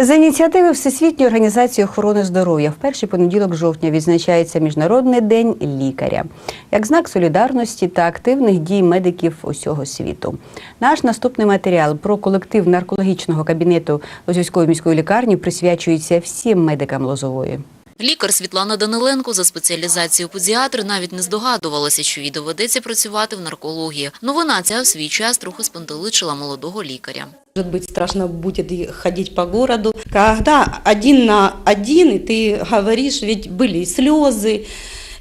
За ініціативи Всесвітньої організації охорони здоров'я в перший понеділок жовтня відзначається Міжнародний день лікаря як знак солідарності та активних дій медиків усього світу. Наш наступний матеріал про колектив наркологічного кабінету Лозівської міської лікарні присвячується всім медикам Лозової. Лікар Світлана Даниленко за спеціалізацією педіатр навіть не здогадувалася, що їй доведеться працювати в наркології. Новина ця в свій час трохи спантеличила молодого лікаря. Может быть, страшно будет и ходить по городу. Когда один на один, и ты говоришь, ведь были и слезы,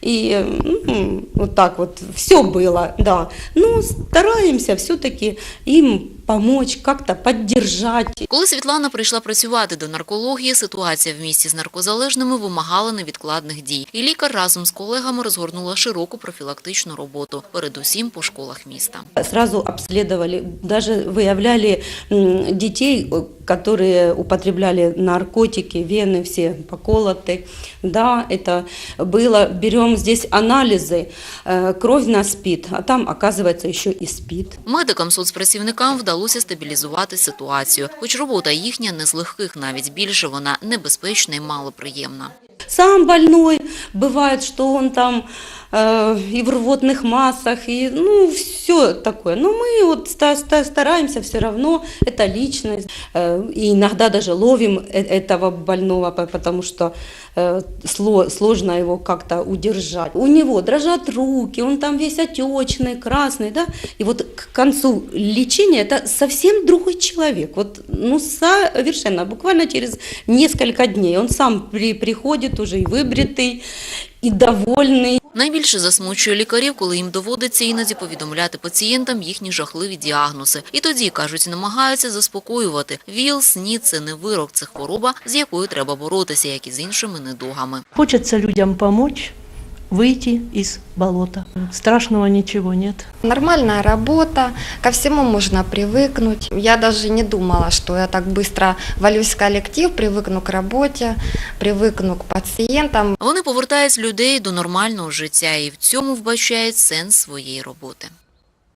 и ну, вот так вот все было, да. Но стараемся все-таки им помочь, как-то поддержать. Коли Світлана прийшла працювати до наркології, ситуація в місті з наркозалежними вимагала невідкладних дій. І лікар разом з колегами розгорнула широку профілактичну роботу, передусім по школах міста. Сразу обследовали, даже выявляли м, детей, э, которые употребляли наркотики, вены все поколоты. Да, это было. Берем здесь анализы, э, кровь на СПИД, а там оказывается еще и СПИД. Медикам соцпрацівникам вдалося стабілізувати ситуацію, хоч робота їхня не з легких, навіть більше вона небезпечна і малоприємна. Сам больной, бывает, что он там э, и в рвотных массах, и ну все такое. Но мы вот ста- ста- стараемся все равно, это личность, э, и иногда даже ловим э- этого больного, по- потому что э, сло- сложно его как-то удержать. У него дрожат руки, он там весь отечный, красный, да, и вот к концу лечения это совсем другой человек, вот ну совершенно, буквально через несколько дней он сам при- приходит уже и выбритый, и довольный, Найбільше засмучує лікарів, коли їм доводиться іноді повідомляти пацієнтам їхні жахливі діагнози. І тоді, кажуть, намагаються заспокоювати. ВІЛ, СНІД – це не вирок, це хвороба, з якою треба боротися, як і з іншими недугами. Хочеться людям помочь выйти из болота. Страшного ничего нет. Нормальная работа, ко всему можно привыкнуть. Я даже не думала, что я так быстро валюсь в коллектив, привыкну к работе, привыкну к пациентам. Вони повертають людей до нормального життя і в цьому вбачають сенс своєї роботи.